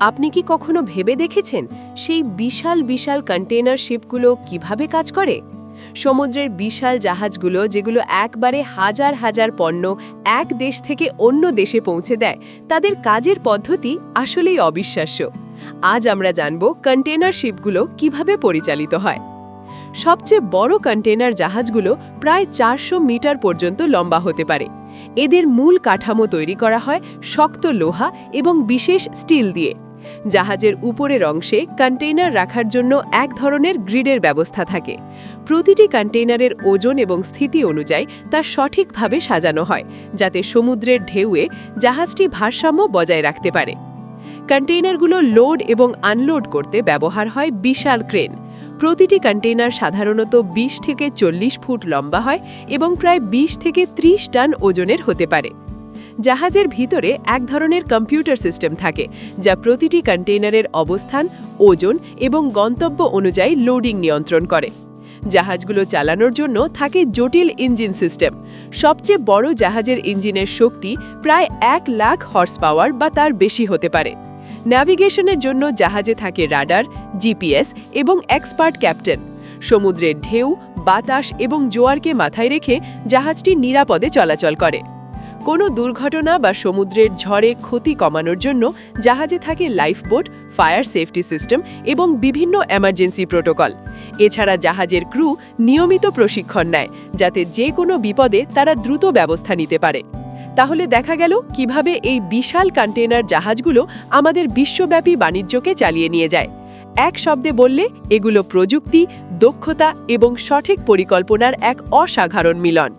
আপনি কি কখনো ভেবে দেখেছেন সেই বিশাল বিশাল কন্টেইনার শিপগুলো কীভাবে কাজ করে? সমুদ্রের বিশাল জাহাজগুলো যেগুলো একবারে হাজার হাজার পণ্য এক দেশ থেকে অন্য দেশে পৌঁছে দেয়, তাদের কাজের পদ্ধতি আসলেই অবিশ্বাস্য। আজ আমরা জানব কন্টেইনার শিপগুলো কীভাবে পরিচালিত হয়। সবচেয়ে বড় কন্টেইনার জাহাজগুলো প্রায় চারশো মিটার পর্যন্ত লম্বা হতে পারে। এদের মূল কাঠামো তৈরি করা হয় শক্ত লোহা এবং বিশেষ স্টিল দিয়ে। জাহাজের উপরের অংশে কন্টেইনার রাখার জন্য এক ধরনের গ্রিডের ব্যবস্থা থাকে। প্রতিটি কন্টেইনারের ওজন এবং স্থিতি অনুযায়ী তা সঠিকভাবে সাজানো হয়, যাতে সমুদ্রের ঢেউয়ে জাহাজটি ভারসাম্য বজায় রাখতে পারে। কন্টেইনারগুলো লোড এবং আনলোড করতে ব্যবহার হয় বিশাল ক্রেন। প্রতিটি কন্টেইনার সাধারণত ২০ থেকে চল্লিশ ফুট লম্বা হয় এবং প্রায় ২০ থেকে ৩০ টান ওজনের হতে পারে। জাহাজের ভিতরে এক ধরনের কম্পিউটার সিস্টেম থাকে, যা প্রতিটি কন্টেইনারের অবস্থান, ওজন এবং গন্তব্য অনুযায়ী লোডিং নিয়ন্ত্রণ করে। জাহাজগুলো চালানোর জন্য থাকে জটিল ইঞ্জিন সিস্টেম। সবচেয়ে বড় জাহাজের ইঞ্জিনের শক্তি প্রায় এক লাখ হর্স পাওয়ার বা তার বেশি হতে পারে। ন্যাভিগেশনের জন্য জাহাজে থাকে রাডার, জিপিএস এবং এক্সপার্ট ক্যাপ্টেন। সমুদ্রের ঢেউ, বাতাস এবং জোয়ারকে মাথায় রেখে জাহাজটি নিরাপদে চলাচল করে। কোনো দুর্ঘটনা বা সমুদ্রের ঝড়ে ক্ষতি কমানোর জন্য জাহাজে থাকে লাইফবোট ফায়ার সেফটি সিস্টেম এবং বিভিন্ন এমার্জেন্সি প্রোটোকল এছাড়া জাহাজের ক্রু নিয়মিত প্রশিক্ষণ নেয়, যাতে যে কোনো বিপদে তারা দ্রুত ব্যবস্থা নিতে পারে। তাহলে দেখা গেল কীভাবে এই বিশাল কন্টেনার জাহাজগুলো আমাদের বিশ্বব্যাপী বাণিজ্যকে চালিয়ে নিয়ে যায়। এক শব্দে বললে, এগুলো প্রযুক্তি, দক্ষতা এবং সঠিক পরিকল্পনার এক অসাধারণ মিলন।